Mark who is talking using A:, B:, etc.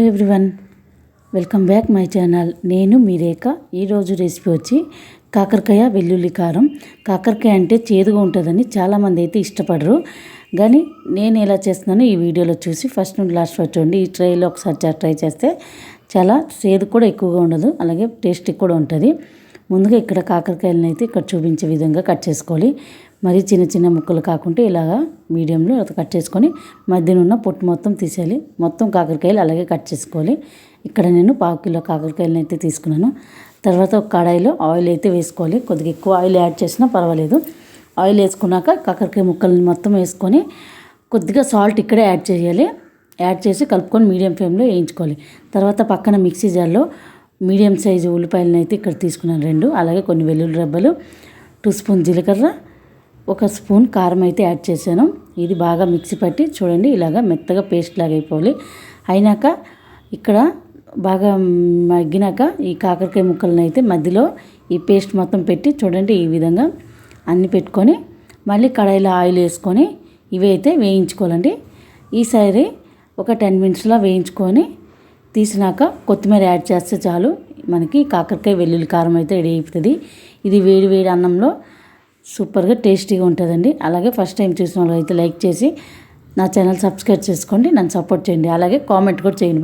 A: Everyone welcome back my channel నేను మీ రేఖ. ఈరోజు రెసిపీ వచ్చి కాకరకాయ వెల్లుల్లి కారం. కాకరకాయ అంటే చేదుగా ఉంటుందని చాలామంది అయితే ఇష్టపడరు. కానీ నేను ఎలా చేస్తున్నానో ఈ వీడియోలో చూసి ఫస్ట్ నుండి లాస్ట్ వరకు చూడండి. ఈ ట్రైలో ఒకసారి ట్రై చేస్తే చాలా చేదు కూడా ఎక్కువగా ఉండదు. అలాగే టేస్టీ కూడా ఉంటుంది. ముందుగా ఇక్కడ కాకరకాయలను అయితే ఇక్కడ చూపించే విధంగా కట్ చేసుకోవాలి. మరి చిన్న చిన్న ముక్కలు కాకుండా ఇలాగా మీడియంలో కట్ చేసుకొని మధ్యన ఉన్న పొట్టు మొత్తం తీసేయాలి. మొత్తం కాకరకాయలు అలాగే కట్ చేసుకోవాలి. ఇక్కడ నేను పావు కిలో కాకరకాయలను అయితే తీసుకున్నాను. తర్వాత ఒక కడాయిలో ఆయిల్ అయితే వేసుకోవాలి. కొద్దిగా ఎక్కువ ఆయిల్ యాడ్ చేసినా పర్వాలేదు. ఆయిల్ వేసుకున్నాక కాకరకాయ ముక్కలను మొత్తం వేసుకొని కొద్దిగా సాల్ట్ ఇక్కడే యాడ్ చేయాలి. యాడ్ చేసి కలుపుకొని మీడియం ఫ్లేమ్లో వేయించుకోవాలి. తర్వాత పక్కన మిక్సీ జార్లో మీడియం సైజు ఉల్లిపాయలను అయితే ఇక్కడ తీసుకున్నాను. రెండు. అలాగే కొన్ని వెల్లుల్లి రబ్బలు టూ స్పూన్ జీలకర్ర ఒక స్పూన్ కారం అయితే యాడ్ చేశాను. ఇది బాగా మిక్సీ పట్టి చూడండి ఇలాగా మెత్తగా పేస్ట్ లాగా అయిపోవాలి. అయినాక ఇక్కడ బాగా మగ్గినాక ఈ కాకరకాయ ముక్కలను అయితే మధ్యలో ఈ పేస్ట్ మొత్తం పెట్టి చూడండి ఈ విధంగా అన్నీ పెట్టుకొని మళ్ళీ కడాయిలో ఆయిల్ వేసుకొని ఇవి అయితే వేయించుకోవాలండి. ఈసారి ఒక టెన్ మినిట్స్లో వేయించుకొని తీసినాక కొత్తిమీర యాడ్ చేస్తే చాలు. మనకి కాకరకాయ వెల్లుల్లి కారం అయితే రెడీ అవుతుంది ఇది వేడి వేడి అన్నంలో సూపర్గా టేస్టీగా ఉంటుందండి. అలాగే ఫస్ట్ టైం చూసిన వాళ్ళు అయితే లైక్ చేసి నా ఛానల్ సబ్స్క్రైబ్ చేసుకోండి. నన్ను సపోర్ట్ చేయండి. అలాగే కామెంట్ కూడా చేయండి.